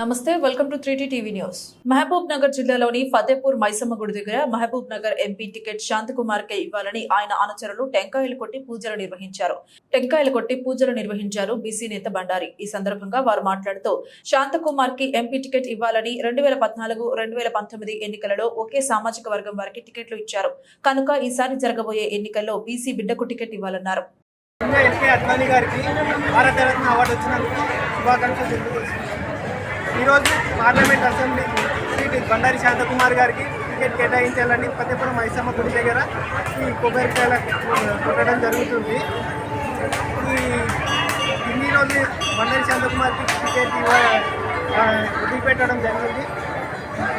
నమస్తే welcome to three T TV news Mahabubnagar జిల్లాలోని ఫతేపూర్ మైసమ్మ గుడి దగ్గర Mahabubnagar MP ticket Shanthakumar కే ఇవ్వాలని ఆయన అనుచరులు టెంకాయలు కొట్టి పూజలు నిర్వహించారు. టెంకాయలు కొట్టి పూజలు నిర్వహించారు బీసీ నేత బండారి. ఈ సందర్భంగా వారు మాట్లాడుతూ శాంతకుమార్కి ఎంపీ టికెట్ ఇవ్వాలని రెండు వేల పద్నాలుగు రెండు వేల పంతొమ్మిది ఎన్నికలలో ఒకే సామాజిక వర్గం వారికి టికెట్లు ఇచ్చారు. కనుక ఈసారి జరగబోయే ఎన్నికల్లో బీసీ బిడ్డకు టికెట్ ఇవ్వాలన్నారు. అద్వానీ గారికి భారతరత్న అవార్డు వచ్చినందుకు శుభాకాంక్షలు ఈరోజు parliament assembly seat Bandari Shanthakumar గారికి టికెట్ కేటాయించాలని ఫతేపురం మైసమ్మ గుడి దగ్గర ఈ కొబ్బరికాయల కొట్టడం జరుగుతుంది. ఈ ఇన్ని రోజు బండారి శాంతకుమార్కి టికెట్ ఇవ్వ వదిలిపెట్టడం జరిగింది.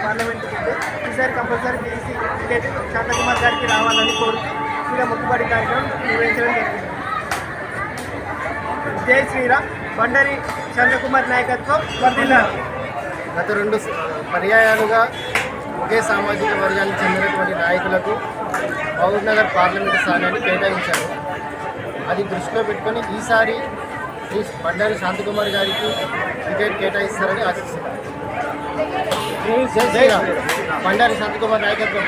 Parliament ticket. ఈసారి కంపల్సరీ బీసీ టికెట్ శాంతకుమార్ గారికి రావాలని కోరుతూ ఇలా మొక్కుబడి కార్యక్రమం నిర్వహించడం జరిగింది. జై శ్రీరామ్. బండరి శాంతకుమార్ నాయకత్వం వర్ధిల్లాలి గత రెండు పర్యాయాలుగా ఒకే సామాజిక వర్గానికి చెందినటువంటి నాయకులకు మహబూబ్ నగర్ పార్లమెంటు స్థానాన్ని కేటాయించారు. అది దృష్టిలో పెట్టుకొని ఈసారి శ్రీ బండారి శాంతకుమార్ గారికి టికెట్ కేటాయిస్తారని ఆశిస్తున్నారు బండారి శాంతకుమార్ నాయకత్వం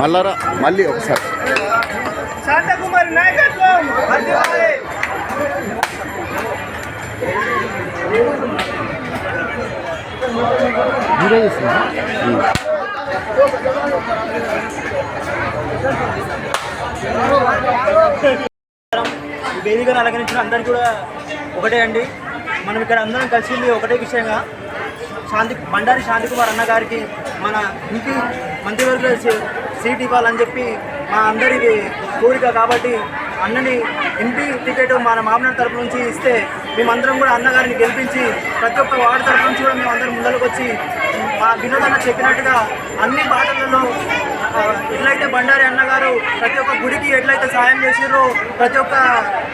మళ్ళా మళ్ళీ ఒకసారి. శాంతకుమార్ నాయకత్వం వేదికను అలంకరించిన అందరికీ కూడా ఒకటే అండి. మనం ఇక్కడ అందరం కలిసింది ఒకటే విషయంగా శాంతి బండారి శాంతికుమార్ అన్న గారికి మన ఇంటి మంత్రివర్గ సీట్ ఇవ్వాలని చెప్పి మా అందరికి కోరిక కాబట్టి అన్నని ఎంపీ టికెట్ మన మామనాడు తరపు నుంచి ఇస్తే మేమందరం కూడా అన్నగారిని గెలిపించి ప్రతి ఒక్క వార్డు తరపు నుంచి కూడా మేము ముందరకు వచ్చి మా వినోదన్న చెప్పినట్టుగా అన్ని బాటలలో ఎట్లయితే బండారి అన్నగారు ప్రతి ఒక్క గుడికి ఎట్లయితే సాయం చేసిరో ప్రతి ఒక్క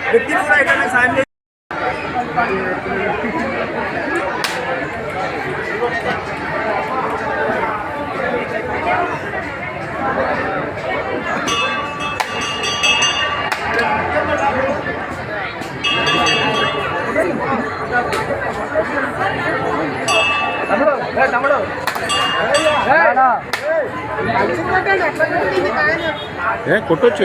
వ్యక్తిని కూడా ఎట్లయితే సాయం చేసి ఏ కొట్టొచ్చు